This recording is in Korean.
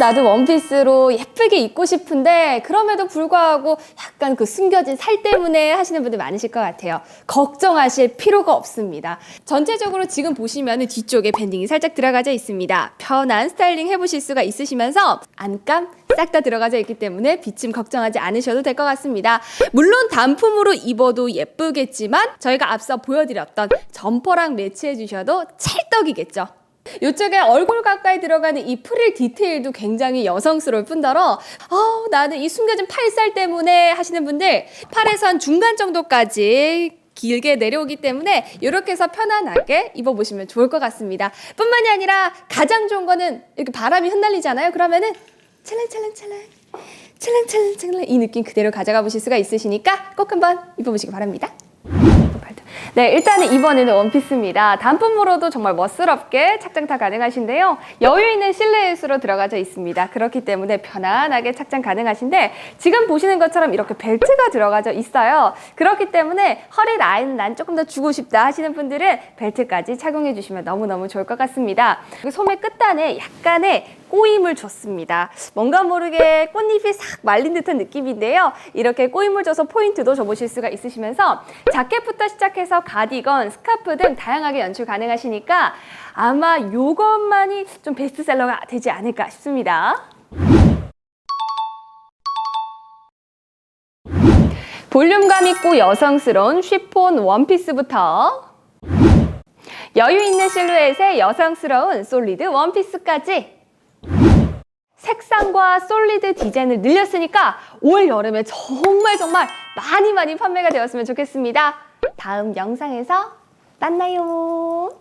나도 원피스로 예쁘게 입고 싶은데 그럼에도 불구하고 약간 그 숨겨진 살 때문에 하시는 분들 많으실 것 같아요. 걱정하실 필요가 없습니다. 전체적으로 지금 보시면 뒤쪽에 밴딩이 살짝 들어가져 있습니다. 편한 스타일링 해보실 수가 있으시면서 안감 싹 다 들어가져 있기 때문에 비침 걱정하지 않으셔도 될 것 같습니다. 물론 단품으로 입어도 예쁘겠지만 저희가 앞서 보여드렸던 점퍼랑 매치해 주셔도 찰떡이겠죠. 이쪽에 얼굴 가까이 들어가는 이 프릴 디테일도 굉장히 여성스러울 뿐더러 어, 나는 이 숨겨진 팔살 때문에 하시는 분들 팔에서 한 중간 정도까지 길게 내려오기 때문에 이렇게 해서 편안하게 입어보시면 좋을 것 같습니다. 뿐만이 아니라 가장 좋은 거는 이렇게 바람이 흩날리잖아요. 그러면은 찰랑찰랑찰랑 찰랑찰랑찰랑 이 느낌 그대로 가져가 보실 수가 있으시니까 꼭 한번 입어보시기 바랍니다. 네, 일단은 이번에는 원피스입니다. 단품으로도 정말 멋스럽게 착장타 가능하신데요. 여유 있는 실내잇으로 들어가져 있습니다. 그렇기 때문에 편안하게 착장 가능하신데 지금 보시는 것처럼 이렇게 벨트가 들어가져 있어요. 그렇기 때문에 허리 라인 난 조금 더 주고 싶다 하시는 분들은 벨트까지 착용해 주시면 너무너무 좋을 것 같습니다. 그리고 소매 끝단에 약간의 꼬임을 줬습니다. 뭔가 모르게 꽃잎이 싹 말린 듯한 느낌인데요. 이렇게 꼬임을 줘서 포인트도 줘보실 수가 있으시면서 자켓부터 시작해서 가디건, 스카프 등 다양하게 연출 가능하시니까 아마 요것만이 좀 베스트셀러가 되지 않을까 싶습니다. 볼륨감 있고 여성스러운 쉬폰 원피스부터 여유 있는 실루엣의 여성스러운 솔리드 원피스까지 색상과 솔리드 디자인을 늘렸으니까 올 여름에 정말 정말 많이 많이 판매가 되었으면 좋겠습니다. 다음 영상에서 만나요.